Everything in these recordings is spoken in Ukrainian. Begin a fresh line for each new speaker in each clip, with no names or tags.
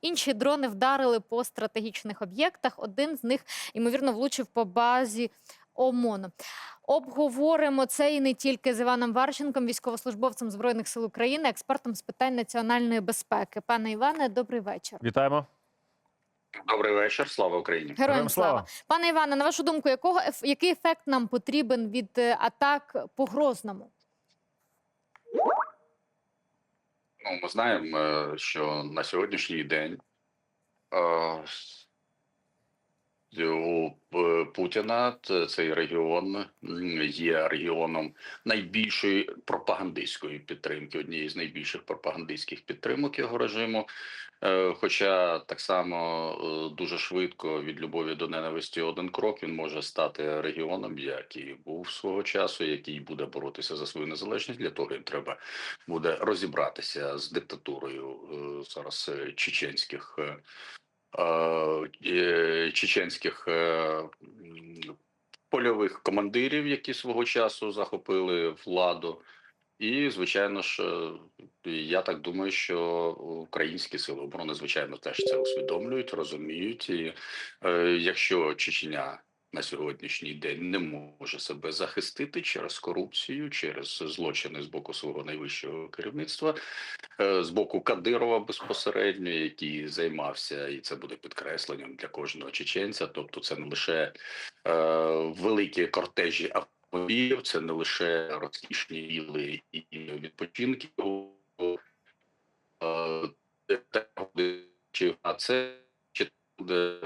Інші дрони вдарили по стратегічних об'єктах. Один з них, ймовірно, влучив по базі ОМОН. Обговоримо це і не тільки з Іваном Варченком, військовослужбовцем Збройних сил України, експертом з питань національної безпеки. Пане Іване, добрий вечір.
Вітаємо.
Добрий вечір, слава Україні.
Героям
Героям
слава.
слава.
Пане Іване, на вашу думку, якого еф- який ефект нам потрібен від е, атак по Грозному?
Ну, ми знаємо, е, що на сьогоднішній день е, у е, Путіна цей регіон є регіоном найбільшої пропагандистської підтримки, однієї з найбільших пропагандистських підтримок його режиму. Е, Хоча так само е, дуже швидко від любові до ненависті один крок він може стати регіоном, який був свого часу, який буде боротися за свою незалежність. Для того їм треба буде розібратися з диктатурою е, зараз чеченських чеченських польових командирів, які свого часу захопили владу. І, звичайно ж, е, я так думаю, що українські сили оборони, звичайно, теж це усвідомлюють, розуміють. І е, якщо Чечня на сьогоднішній день не може себе захистити через корупцію, через злочини з боку свого найвищого керівництва, е, з боку Кадирова безпосередньо, який займався, і це буде підкресленням для кожного чеченця. Тобто, це не лише е, великі кортежі автомобілів, це не лише розкішні віли і відпочинки. е, А це чи буде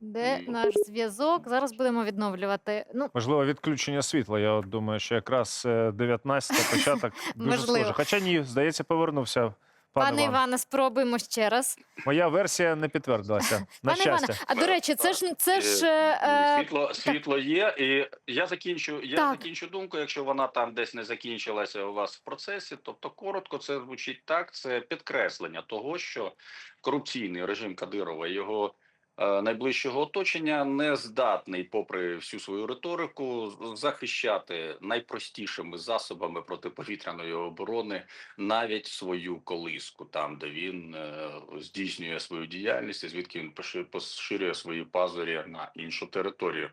Де наш зв'язок? Зараз будемо відновлювати. Ну,
Можливо, відключення світла. Я думаю, що якраз е, 19 початок дуже схоже. Хоча ні, здається, повернувся. Пане,
пане
Іван.
Іване, спробуємо ще раз.
Моя версія не підтвердилася. На
Пане Іване, а до речі, це ж це ж е, е,
світло, світло є, і я закінчу. Я
Так.
закінчу думку. Якщо вона там десь не закінчилася у вас в процесі, тобто коротко це звучить так. Це підкреслення того, що корупційний режим Кадирова і його. Е, Найближчого оточення не здатний, попри всю свою риторику, захищати найпростішими засобами протиповітряної оборони навіть свою колиску, там де він е, здійснює свою діяльність, звідки він поши- поширює свої пазурі на іншу територію.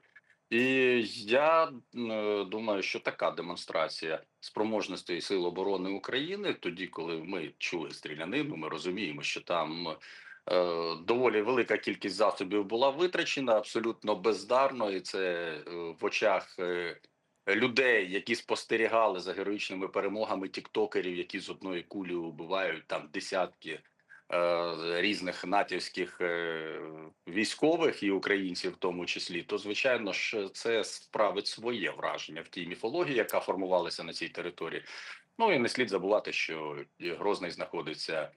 І я е, думаю, що така демонстрація спроможностей сил оборони України, тоді, коли ми чули стрілянину, ми розуміємо, що там доволі велика кількість засобів була витрачена абсолютно бездарно, і це е, в очах. е, Людей, які спостерігали за героїчними перемогами тіктокерів, які з одної кулі убивають там десятки е, різних натівських е, військових і українців, в тому числі, то звичайно ж це справить своє враження в тій міфології, яка формувалася на цій території. Ну і не слід забувати, що Грозний знаходиться е,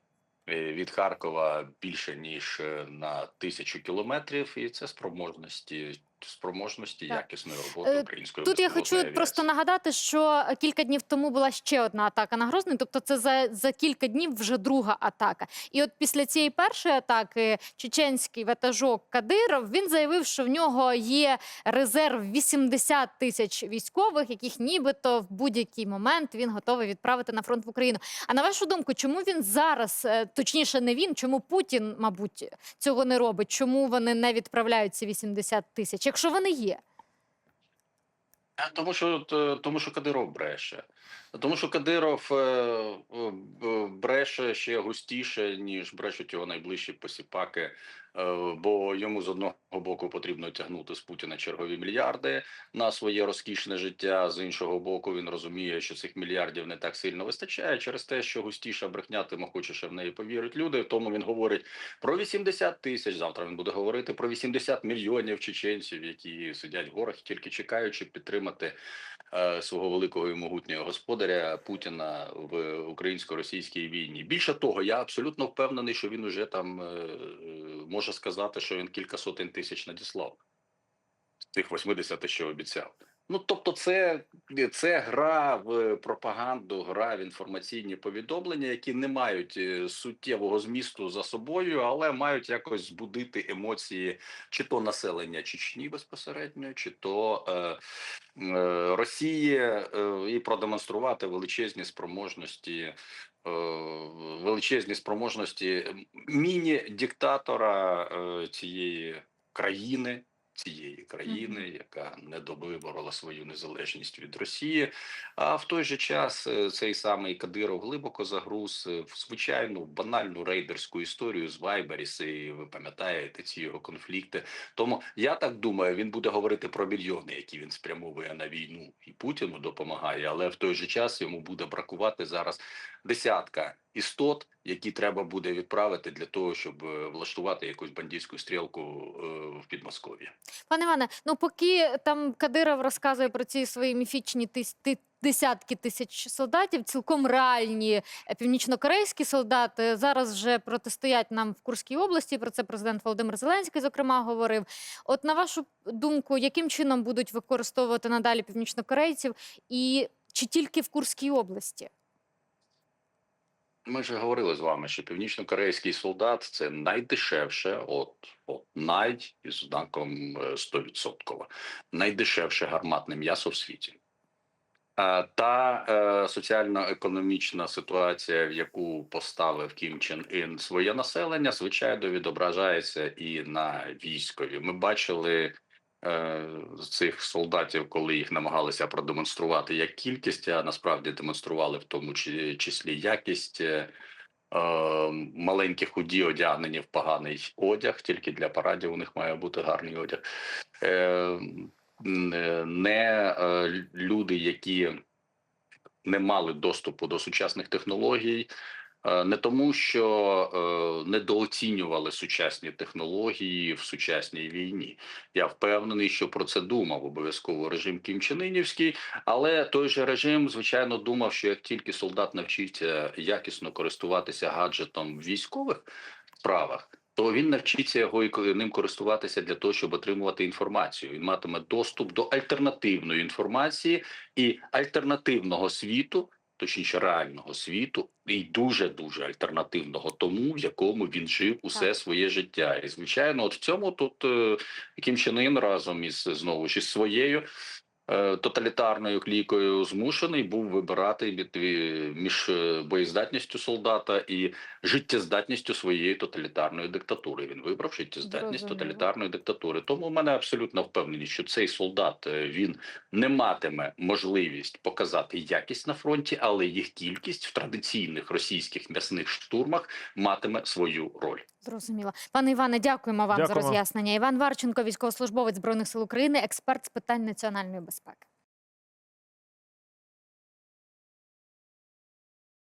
від Харкова більше ніж е, на тисячу кілометрів, і це спроможності спроможності якісної роботи
Е,
української
Тут я хочу
безпілотної
просто нагадати, що кілька днів тому була ще одна атака на Грозний, тобто це за, за кілька днів вже друга атака. І от після цієї першої атаки чеченський ватажок Кадиров він заявив, що в нього є резерв 80 тисяч військових, яких нібито в будь-який момент він готовий відправити на фронт в Україну. А на вашу думку, чому він зараз, е, точніше, не він, чому Путін, мабуть, цього не робить? Чому вони не відправляють ці 80 тисяч, якщо вони є?
Тому що тому, що Кадиров бреше. Тому що Кадиров е, е, бреше ще густіше, ніж брешуть його найближчі посіпаки. Е, бо йому з одного боку потрібно тягнути з Путіна чергові мільярди на своє розкішне життя. З іншого боку, він розуміє, що цих мільярдів не так сильно вистачає через те, що густіша брехня, тим охочіше в неї повірить люди. Тому він говорить про 80 тисяч. Завтра він буде говорити про 80 мільйонів чеченців, які сидять в горах, тільки чекаючи підтримати е, свого великого і могутнього господаря Путіна в українсько-російській війні. Більше того, я абсолютно впевнений, що він уже там е, може сказати, що він кілька сотень тисяч надіслав з тих 80, що обіцяв. Ну, тобто, це, це гра в пропаганду, гра в інформаційні повідомлення, які не мають е, суттєвого змісту за собою, але мають якось збудити емоції чи то населення Чечні безпосередньо, чи то е, е, Росії, е, і продемонструвати величезні спроможності. е, Величезні спроможності міні-диктатора е, цієї країни, цієї країни, яка не добиворола свою незалежність від Росії. А в той же час е, цей самий Кадиров глибоко загруз е, в звичайну банальну рейдерську історію з Вайберіс. І ви пам'ятаєте ці його конфлікти. Тому я так думаю, він буде говорити про мільйони, які він спрямовує на війну, і Путіну допомагає, але в той же час йому буде бракувати зараз десятка істот, які треба буде відправити для того, щоб е, влаштувати якусь бандитську стрілку е, в Підмосков'ї.
Пане Іване, ну поки там Кадиров розказує про ці свої міфічні ти- десятки тисяч солдатів, цілком реальні е, північнокорейські солдати зараз вже протистоять нам в Курській області. Про це президент Володимир Зеленський, зокрема, говорив. От на вашу думку, яким чином будуть використовувати надалі північнокорейців, і чи тільки в Курській області?
Ми ж говорили з вами, що північно-корейський солдат це найдешевше, от, от най із знаком е, 100%, найдешевше гарматне м'ясо в світі. А Та е, соціально-економічна ситуація, в яку поставив Кім Чен Ін своє населення, звичайно, відображається і на військові. Ми бачили е, цих солдатів, коли їх намагалися продемонструвати як кількість, а насправді демонстрували в тому чи- числі якість. е, е, Маленькі худі одягнені в поганий одяг, тільки для парадів у них має бути гарний одяг. Е, не- е, люди, які не мали доступу до сучасних технологій, е, не тому, що е, недооцінювали сучасні технології в сучасній війні. Я впевнений, що про це думав обов'язково режим Кім Чен Інівський, але той же режим, звичайно, думав, що як тільки солдат навчиться якісно користуватися гаджетом в військових справах. То він навчиться його і ним користуватися для того, щоб отримувати інформацію. Він матиме доступ до альтернативної інформації і альтернативного світу, точніше реального світу, і дуже дуже альтернативного тому, в якому він жив усе
Так.
своє життя. І звичайно, от в цьому тут е, Кім Чен Ін разом із знову ж із своєю. Е, Тоталітарною клікою змушений був вибирати від- між е, боєздатністю солдата і життєздатністю своєї тоталітарної диктатури. Він вибрав життєздатність тоталітарної диктатури. Тому в мене абсолютно впевнені, що цей солдат е, він не матиме можливість показати якість на фронті, але їх кількість в традиційних російських м'ясних штурмах матиме свою роль.
Зрозуміло. Пане Іване, дякуємо вам за роз'яснення. Іван Варченко, військовослужбовець Збройних сил України, експерт з питань національної безпеки.